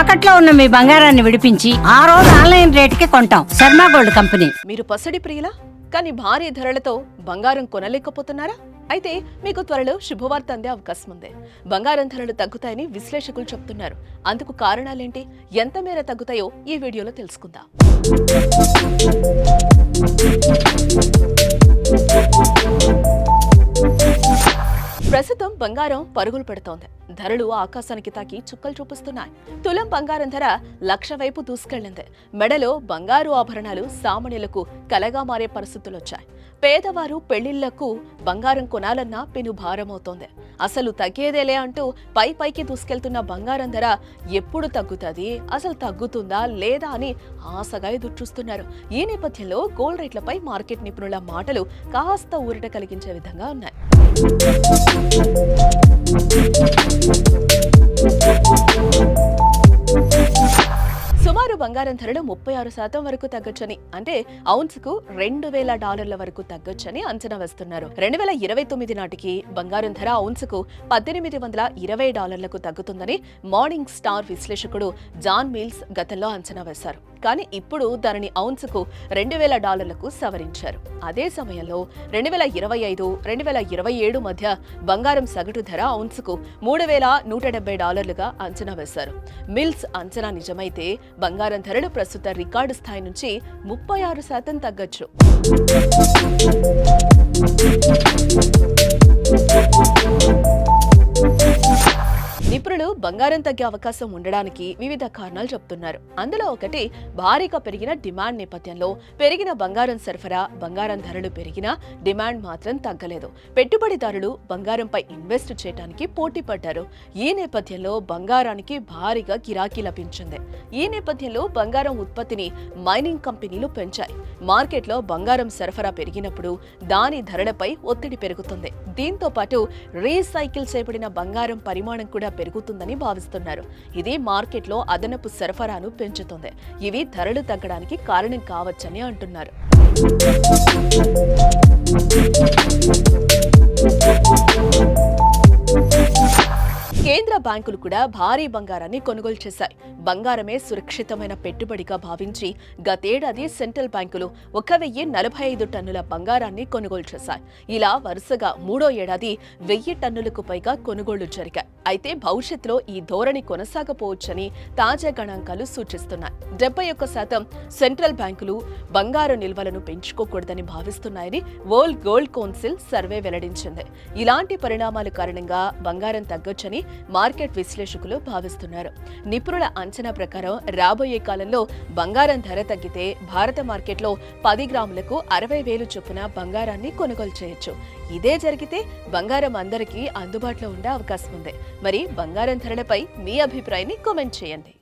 తాకట్లో ఉన్న మీ బంగారాన్ని విడిపించి ఆ రోజు ఆన్లైన్ రేటుకి కొంటాం. Sharma gold company. మీరు పసడి ప్రియులా? కానీ భారీ ధరలతో బంగారం కొనలేకపోతున్నారా? అయితే మీకు త్వరలో శుభవార్త అందే అవకాశం ఉంది. బంగారం ధరలు తగ్గుతాయని విశ్లేషకులు చెప్తున్నారు. అందుకు కారణాలేంటి? ఎంత మేర తగ్గుతాయో ఈ వీడియోలో తెలుసుకుందాం. బంగారం పరుగులు పెడుతోంది. ధరలు ఆకాశానికి తాకి చుక్కలు చూపిస్తున్నాయి. తులం బంగారం ధర లక్ష వైపు దూసుకెళ్ళింది మెడలో బంగారు ఆభరణాలు సామాన్యులకు కలగా మారే పరిస్థితులొచ్చాయి. పేదవారు పెళ్ళిళ్ళకు బంగారం కొనాలన్నా పెను భారమవుతోంది. అసలు తగ్గేదేలే అంటూ పై పైకి దూసుకెళ్తున్న బంగారం ధర ఎప్పుడు తగ్గుతుంది? అసలు తగ్గుతుందా లేదా అని ఆశగా ఎదురుచూస్తున్నారు. ఈ నేపథ్యంలో గోల్డ్ రేట్లపై మార్కెట్ నిపుణుల మాటలు కాస్త ఊరట కలిగించే విధంగా ఉన్నాయి. సుమారు బంగారం ధరలు ముప్పై ఆరు శాతం వరకు తగ్గొచ్చని. అంటే ఔన్స్కు రెండు వేల డాలర్ల వరకు తగ్గొచ్చని అంచనా వేస్తున్నారు. రెండు వేల ఇరవై తొమ్మిది నాటికి బంగారం ధర ఔన్స్కు పద్దెనిమిది వందల ఇరవై డాలర్లకు తగ్గుతుందని మార్నింగ్ స్టార్ విశ్లేషకుడు జాన్ మిల్స్ గతంలో అంచనా వేశారు. కానీ ఇప్పుడు దానిని ఔన్స్కు రెండు వేల డాలర్లకు సవరించారు. అదే సమయంలో రెండు వేల ఇరవై ఐదు రెండు వేల ఇరవై ఏడు మధ్య బంగారం సగటు ధర ఔన్స్కు మూడు వేల నూట డెబ్బై డాలర్లుగా అంచనా వేశారు. మిల్స్ అంచనా నిజమైతే బంగారం ధరలు ప్రస్తుత రికార్డు స్థాయి నుంచి ముప్పై ఆరు శాతం తగ్గొచ్చు. బంగారం తగ్గే అవకాశం ఉండడానికి వివిధ కారణాలు చెప్తున్నారు. అందులో ఒకటి భారీగా పెరిగిన డిమాండ్ నేపథ్యంలో పెరిగిన బంగారం సరఫరా బంగారం ధరలు పెరిగినా డిమాండ్ మాత్రం తగ్గలేదు. పెట్టుబడిదారులు బంగారంపై ఇన్వెస్ట్ చేయడానికి పోటీ పడ్డారు. ఈ నేపథ్యంలో బంగారానికి భారీగా గిరాకీ లభించింది. ఈ నేపథ్యంలో బంగారం ఉత్పత్తిని మైనింగ్ కంపెనీలు పెంచాయి. మార్కెట్లో బంగారం సరఫరా పెరిగినప్పుడు దాని ధరలపై ఒత్తిడి పెరుగుతుంది. దీంతో పాటు రీసైకిల్ చేయబడిన బంగారం పరిమాణం కూడా పెరుగుతుందని భావిస్తున్నారు. ఇది మార్కెట్లో అదనపు సరఫరాను పెంచుతుంది. ఇవి ధరలు తగ్గడానికి కారణం కావచ్చని అంటున్నారు. కేంద్ర బ్యాంకులు కూడా భారీ బంగారాన్ని కొనుగోలు చేశాయి. బంగారమే సురక్షితమైన పెట్టుబడిగా భావించి గతేడాది సెంట్రల్ బ్యాంకులు ఒక వెయ్యి నలభై ఐదు టన్నుల బంగారాన్ని కొనుగోలు చేశాయి. ఇలా వరుసగా మూడో ఏడాది వెయ్యి టన్నులకు పైగా కొనుగోళ్ళు జరిగాయి. అయితే భవిష్యత్తులో ఈ ధోరణి కొనసాగపోవచ్చని తాజా గణాంకాలు సూచిస్తున్నాయి. డెబ్బై ఒక్క శాతం సెంట్రల్ బ్యాంకులు బంగారు నిల్వలను పెంచుకోకూడదని భావిస్తున్నాయని వరల్డ్ గోల్డ్ కౌన్సిల్ సర్వే వెల్లడించింది. ఇలాంటి పరిణామాల కారణంగా బంగారం తగ్గొచ్చని మార్కెట్ విశ్లేషకులు భావిస్తున్నారు. నిపుణుల అంచనా ప్రకారం రాబోయే కాలంలో బంగారం ధర తగ్గితే భారత మార్కెట్లో పది గ్రాములకు అరవై వేలు చొప్పున బంగారాన్ని కొనుగోలు చేయొచ్చు. ఇదే జరిగితే బంగారం అందరికీ అందుబాటులో ఉండే అవకాశం ఉంది. మరి బంగారం ధరలపై మీ అభిప్రాయాన్ని కామెంట్ చేయండి.